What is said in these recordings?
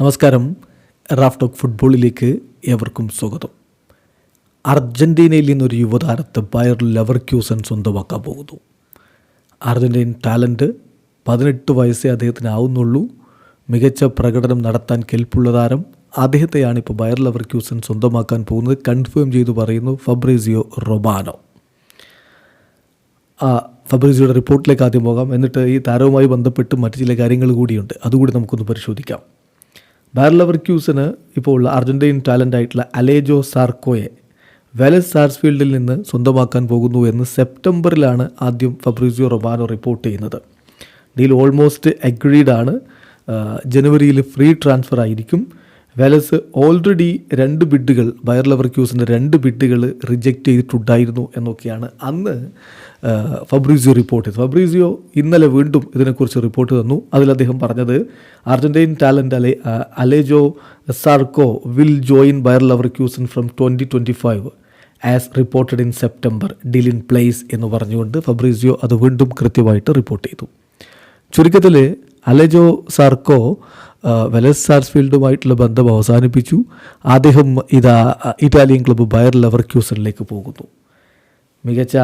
നമസ്കാരം. Raf talk ഫുട്ബോളിലേക്ക് ഏവർക്കും സ്വാഗതം. അർജന്റീനയിൽ നിന്നൊരു യുവതാരത്തെ ബയർ ലെവർക്യൂസൻ സ്വന്തമാക്കാൻ പോകുന്നു. അർജന്റീൻ ടാലന്റ് പതിനെട്ട് വയസ്സേ അദ്ദേഹത്തിന് ആവുന്നുള്ളൂ മികച്ച പ്രകടനം നടത്താൻ കെൽപ്പുള്ള താരം അദ്ദേഹത്തെയാണ് ഇപ്പോൾ ബയർ ലെവർക്യൂസൻ സ്വന്തമാക്കാൻ പോകുന്നത് കൺഫേം ചെയ്തു പറയുന്നു ഫബ്രീസിയോ റൊബാനോ ആ ഫബ്രീസിയോയുടെ റിപ്പോർട്ടിലേക്ക് ആദ്യം പോകാം. എന്നിട്ട് ഈ താരവുമായി ബന്ധപ്പെട്ട് മറ്റു ചില കാര്യങ്ങൾ കൂടിയുണ്ട്. അതുകൂടി നമുക്കൊന്ന് പരിശോധിക്കാം. ബാർ ലെവർക്യൂസിന് ഇപ്പോൾ ഉള്ള അർജന്റീൻ ടാലന്റ് ആയിട്ടുള്ള അലേജോ സാർക്കോയെ വെലസ് സാർസ്ഫീൽഡിൽ നിന്ന് സ്വന്തമാക്കാൻ പോകുന്നു എന്ന് സെപ്റ്റംബറിലാണ് ആദ്യം ഫബ്രീസിയോ റൊബാനോ റിപ്പോർട്ട് ചെയ്യുന്നത്. ഡീൽ ഓൾമോസ്റ്റ് അഗ്രീഡ് ആണ്. ജനുവരിയിൽ ഫ്രീ ട്രാൻസ്ഫർ ആയിരിക്കും. വെലസ് ഓൾറെഡി രണ്ട് ബിഡുകൾ ബയർ ലെവർക്യൂസിന്റെ രണ്ട് ബിഡുകൾ റിജക്റ്റ് ചെയ്തിട്ടുണ്ടായിരുന്നു എന്നൊക്കെയാണ് അന്ന് ഫബ്രീസിയോ റിപ്പോർട്ട് ചെയ്തത്. ഫബ്രീസിയോ ഇന്നലെ വീണ്ടും ഇതിനെക്കുറിച്ച് റിപ്പോർട്ട് തന്നു. അതിൽ അദ്ദേഹം പറഞ്ഞത് Argentine talent Ale Alejo Sarco will join Bayer Leverkusen from twenty twenty five as reported in September deal in place എന്ന് പറഞ്ഞുകൊണ്ട് ഫബ്രീസിയോ അത് വീണ്ടും കൃത്യമായിട്ട് റിപ്പോർട്ട് ചെയ്തു. ചുരുക്കത്തിൽ അലേജോ സാർക്കോ വെലസ് സാർസ്ഫീൽഡുമായിട്ടുള്ള ബന്ധം അവസാനിപ്പിച്ചു. അദ്ദേഹം ഇതാ ഇറ്റാലിയൻ ക്ലബ്ബ് ബയർ ലെവർ ക്യൂസണിലേക്ക് പോകുന്നു. മികച്ച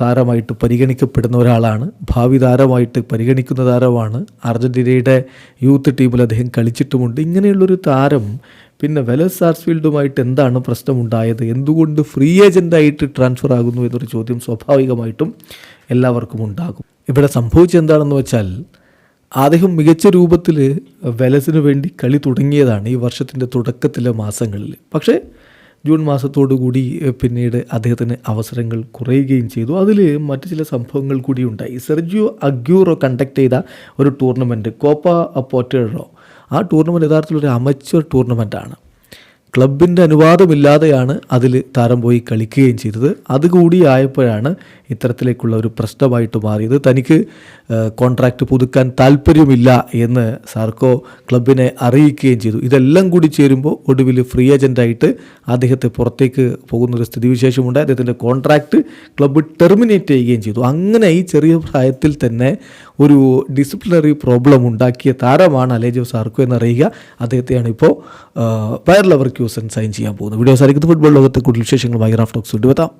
താരമായിട്ട് പരിഗണിക്കപ്പെടുന്ന ഒരാളാണ്. ഭാവി താരമായിട്ട് പരിഗണിക്കുന്ന താരമാണ്. അർജന്റീനയുടെ യൂത്ത് ടീമിൽ അദ്ദേഹം കളിച്ചിട്ടുമുണ്ട്. ഇങ്ങനെയുള്ളൊരു താരം പിന്നെ വെലസ് സാർസ്ഫീൽഡുമായിട്ട് എന്താണ് പ്രശ്നമുണ്ടായത്? എന്തുകൊണ്ട് ഫ്രീ ഏജന്റായിട്ട് ട്രാൻസ്ഫർ ആകുന്നു എന്നൊരു ചോദ്യം സ്വാഭാവികമായിട്ടും എല്ലാവർക്കും ഉണ്ടാകും. ഇവിടെ സംഭവിച്ചെന്താണെന്ന് വെച്ചാൽ അദ്ദേഹം മികച്ച രൂപത്തിൽ വെലസിന് വേണ്ടി കളി തുടങ്ങിയതാണ് ഈ വർഷത്തിന്റെ തുടക്കത്തിലെ മാസങ്ങളിൽ പക്ഷേ ജൂൺ മാസത്തോടു കൂടി പിന്നീട് അദ്ദേഹത്തിന് അവസരങ്ങൾ കുറയുകയും ചെയ്തു. അതിൽ മറ്റു ചില സംഭവങ്ങൾ കൂടി ഉണ്ടായി. സെർജിയോ അഗ്യൂറോ കണ്ടക്ട് ചെയ്ത ഒരു ടൂർണമെന്റ് കോപ്പ പോറ്റോ ആ ടൂർണമെന്റ് യഥാർത്ഥത്തിൽ ഒരു അമച്വർ ടൂർണമെന്റാണ് ക്ലബിന്റെ അനുവാദമില്ലാതെയാണ് അതിൽ താരം പോയി കളിക്കുകയും ചെയ്തത്. അതുകൂടി ആയപ്പോഴാണ് ഇത്തരത്തിലേക്കുള്ള ഒരു പ്രശ്നമായിട്ട് മാറിയത്. തനിക്ക് കോൺട്രാക്റ്റ് പുതുക്കാൻ താല്പര്യമില്ല എന്ന് സാർക്കോ ക്ലബിനെ അറിയിക്കുകയും ചെയ്തു. ഇതെല്ലാം കൂടി ചേരുമ്പോൾ ഒടുവിൽ ഫ്രീ ഏജന്റായിട്ട് അദ്ദേഹത്തെ പുറത്തേക്ക് പോകുന്നൊരു സ്ഥിതിവിശേഷമുണ്ട്. അദ്ദേഹത്തിന്റെ കോൺട്രാക്റ്റ് ക്ലബ്ബ് ടെർമിനേറ്റ് ചെയ്യുകയും ചെയ്തു. അങ്ങനെ ഈ ചെറിയ പ്രായത്തിൽ തന്നെ ഒരു ഡിസിപ്ലിനറി പ്രോബ്ലം ഉണ്ടാക്കിയ താരമാണ് അലേജോ സാർക്കോ എന്നറിയുക. അദ്ദേഹത്തെയാണ് ഇപ്പോൾ പയർ ലെവർ ക്യൂസൻ സൈൻ ചെയ്യാൻ പോകുന്നത് വീഡിയോ സാധിക്കുന്നത് ഫുട്ബോൾ ലോകത്തെ കൂടുതൽ വിശേഷങ്ങൾ വിശേഷങ്ങളുമായി ടോക്സ് കൊണ്ടുവെത്താം